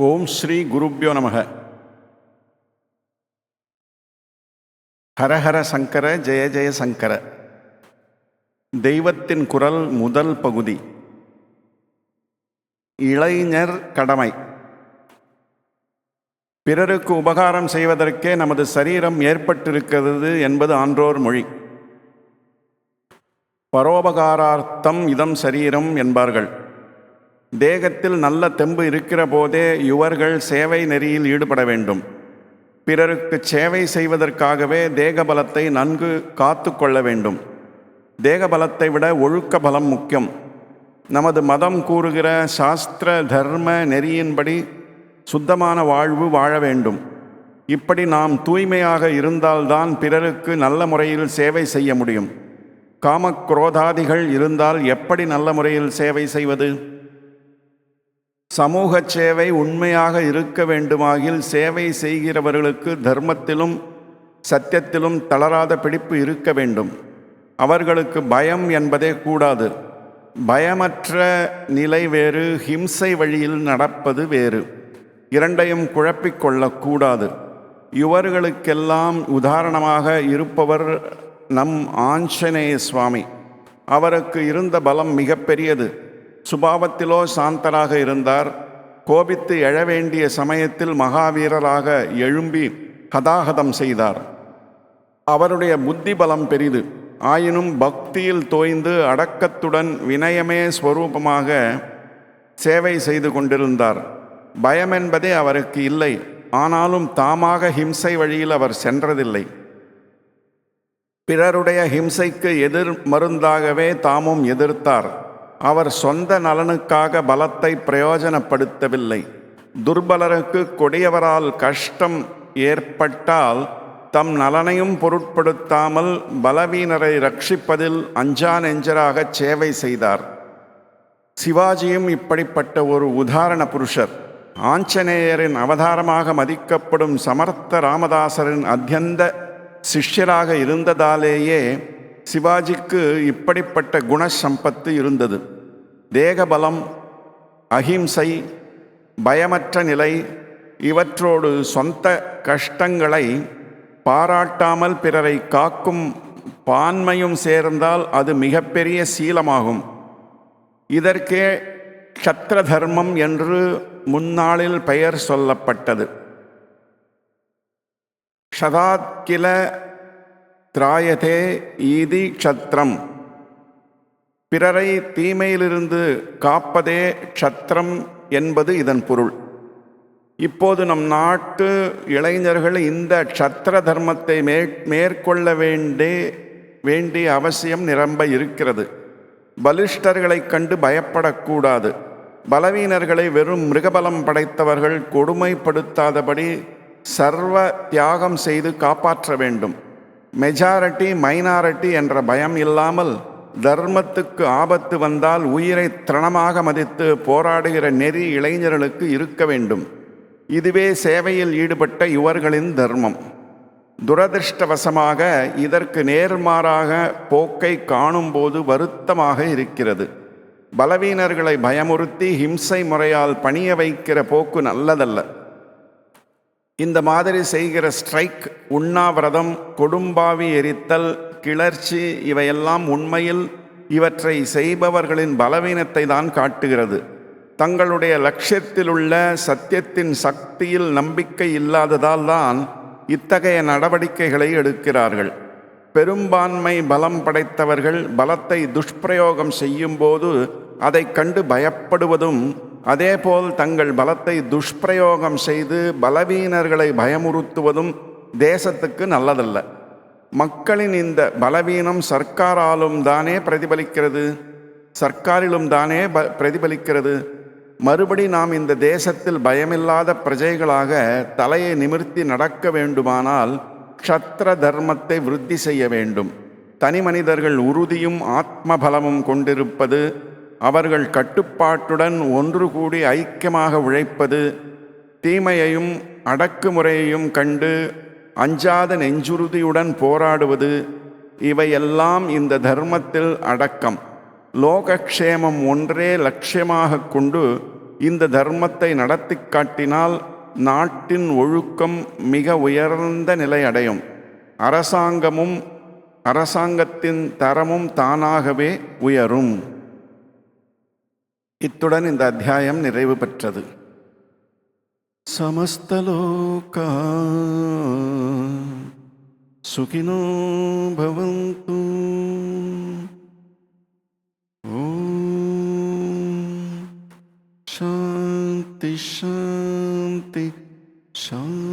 ஓம் ஸ்ரீ குருப்யோ நமக. ஹரஹர சங்கர ஜெய ஜெய சங்கர. தெய்வத்தின் குரல் முதல் பகுதி. இளைஞர் கடமை. பிறருக்கு உபகாரம் செய்வதற்கே நமது சரீரம் ஏற்பட்டிருக்கிறது என்பது ஆன்றோர் மொழி. பரோபகாரார்த்தம் இதம் சரீரம் என்பார்கள். தேகத்தில் நல்ல தெம்பு இருக்கிற போதே யுவர்கள் சேவை நெறியில் ஈடுபட வேண்டும். பிறருக்கு சேவை செய்வதற்காகவே தேக பலத்தை நன்கு காத்து கொள்ள வேண்டும். தேக பலத்தை விட ஒழுக்க பலம் முக்கியம். நமது மதம் கூறுகிற சாஸ்திர தர்ம நெறியின்படி சுத்தமான வாழ்வு வாழ வேண்டும். இப்படி நாம் தூய்மையாக இருந்தால்தான் பிறருக்கு நல்ல முறையில் சேவை செய்ய முடியும். காமக்ரோதாதிகள் இருந்தால் எப்படி நல்ல முறையில் சேவை செய்வது? சமூக சேவை உண்மையாக இருக்க வேண்டுமாகில் சேவை செய்கிறவர்களுக்கு தர்மத்திலும் சத்தியத்திலும் தளராத பிடிப்பு இருக்க வேண்டும். அவர்களுக்கு பயம் என்பதே கூடாது. பயமற்ற நிலை வேறு ஹிம்சை வழியில் நடப்பது வேறு. இரண்டையும் குழப்பிக்கொள்ளக்கூடாது இவர்களுக்கெல்லாம் உதாரணமாக இருப்பவர் நம் ஆஞ்சநேய சுவாமி. அவருக்கு இருந்த பலம் மிகப்பெரியது. சுபாவத்திலோ சாந்தராக இருந்தார். கோபித்து எழ வேண்டிய சமயத்தில் மகாவீரராக எழும்பி கதாகதம் செய்தார். அவருடைய புத்தி பலம் பெரிது. ஆயினும் பக்தியில் தோய்ந்து அடக்கத்துடன் வினயமே ஸ்வரூபமாக சேவை செய்து கொண்டிருந்தார். பயம் என்பதே அவருக்கு இல்லை. ஆனாலும் தாமாக ஹிம்சை வழியில் அவர் சென்றதில்லை. பிறருடைய ஹிம்சைக்கு எதிர் மருந்தாகவே தாமும் எதிர்த்தார். அவர் சொந்த நலனுக்காக பலத்தை பிரயோஜனப்படுத்தவில்லை. துர்பலருக்கு கொடியவரால் கஷ்டம் ஏற்பட்டால் தம் நலனையும் பொருட்படுத்தாமல் பலவீனரை ரட்சிப்பதில் அஞ்சா நெஞ்சராக சேவை செய்தார். சிவாஜியும் இப்படிப்பட்ட ஒரு உதாரண புருஷர். ஆஞ்சநேயரின் அவதாரமாக மதிக்கப்படும் சமர்த்த ராமதாசரின் அத்தியந்த சிஷ்யராக இருந்ததாலேயே சிவாஜிக்கு இப்படிப்பட்ட குணசம்பத்து இருந்தது. தேகபலம் அஹிம்சை பயமற்ற நிலை இவற்றோடு சொந்த கஷ்டங்களை பாராட்டாமல் பிறரை காக்கும் பான்மையும் சேர்ந்தால் அது மிகப்பெரிய சீலமாகும். இதற்கே க்ஷத்ர தர்மம் என்று முன்னாளில் பெயர் சொல்லப்பட்டது. க்ஷதாத்கில திராயதே ஈதி க்ஷத்ரம். பிறரை தீமையிலிருந்து காப்பதே க்ஷத்ரம் என்பது இதன் பொருள். இப்போது நம் நாட்டு இளைஞர்கள் இந்த க்ஷத்திர தர்மத்தை மே மேற்கொள்ள வேண்டே வேண்டிய அவசியம் நிரம்ப இருக்கிறது. பலிஷ்டர்களைக் கண்டு பயப்படக்கூடாது. பலவீனர்களை வெறும் மிருகபலம் படைத்தவர்கள் கொடுமைப்படுத்தாதபடி சர்வ தியாகம் செய்து காப்பாற்ற வேண்டும். மெஜாரிட்டி மைனாரிட்டி என்ற பயம் இல்லாமல் தர்மத்துக்கு ஆபத்து வந்தால் உயிரை திரணமாக மதித்து போராடுகிற நெறி இளைஞர்களுக்கு இருக்க வேண்டும். இதுவே சேவையில் ஈடுபட்ட இவர்களின் தர்மம். துரதிருஷ்டவசமாக இதற்கு நேர்மாறாக போக்கை காணும்போது வருத்தமாக இருக்கிறது. பலவீனர்களை பயமுறுத்தி ஹிம்சை முறையால் பணிய வைக்கிற போக்கு நல்லதல்ல. இந்த மாதிரி செய்கிற ஸ்ட்ரைக் உண்ணாவிரதம் கொடும்பாவி எரித்தல் கிளர்ச்சி இவையெல்லாம் உண்மையில் இவற்றை செய்பவர்களின் பலவீனத்தை தான் காட்டுகிறது. தங்களுடைய லட்சியத்திலுள்ள சத்தியத்தின் சக்தியில் நம்பிக்கை இல்லாததால் தான் இத்தகைய நடவடிக்கைகளை எடுக்கிறார்கள். பெரும்பான்மை பலம் படைத்தவர்கள் பலத்தை துஷ்பிரயோகம் செய்யும்போது அதை கண்டு பயப்படுவதும் அதேபோல் தங்கள் பலத்தை துஷ்பிரயோகம் செய்து பலவீனர்களை பயமுறுத்துவதும் தேசத்துக்கு நல்லதல்ல. மக்களின் இந்த பலவீனம் சர்க்காராலும் தானே பிரதிபலிக்கிறது? சர்க்காரிலும் தானே ப பிரதிபலிக்கிறது? மறுபடி நாம் இந்த தேசத்தில் பயமில்லாத பிரஜைகளாக தலையை நிமிர்த்தி நடக்க வேண்டுமானால் க்ஷத்ர தர்மத்தை விருத்தி செய்ய வேண்டும். தனி மனிதர்கள் உறுதியும் ஆத்ம பலமும் கொண்டிருப்பது அவர்கள் கட்டுப்பாட்டுடன் ஒன்று கூடி ஐக்கியமாக உழைப்பது தீமையையும் அடக்குமுறையையும் கண்டு அஞ்சாத நெஞ்சுறுதியுடன் போராடுவது இவையெல்லாம் இந்த தர்மத்தில் அடக்கம். லோகக்ஷேமம் ஒன்றே லட்சியமாக கொண்டு இந்த தர்மத்தை நடத்தி காட்டினால் நாட்டின் ஒழுக்கம் மிக உயர்ந்த நிலை அடையும் அரசாங்கமும் அரசாங்கத்தின் தரமும் தானாகவே உயரும். இத்துடன் இந்த அத்தியாயம் நிறைவு பெற்றது. சமஸ்தலோகா சுகினோ பவந்து. ஓம். சாந்தி சாந்தி சாந்தி.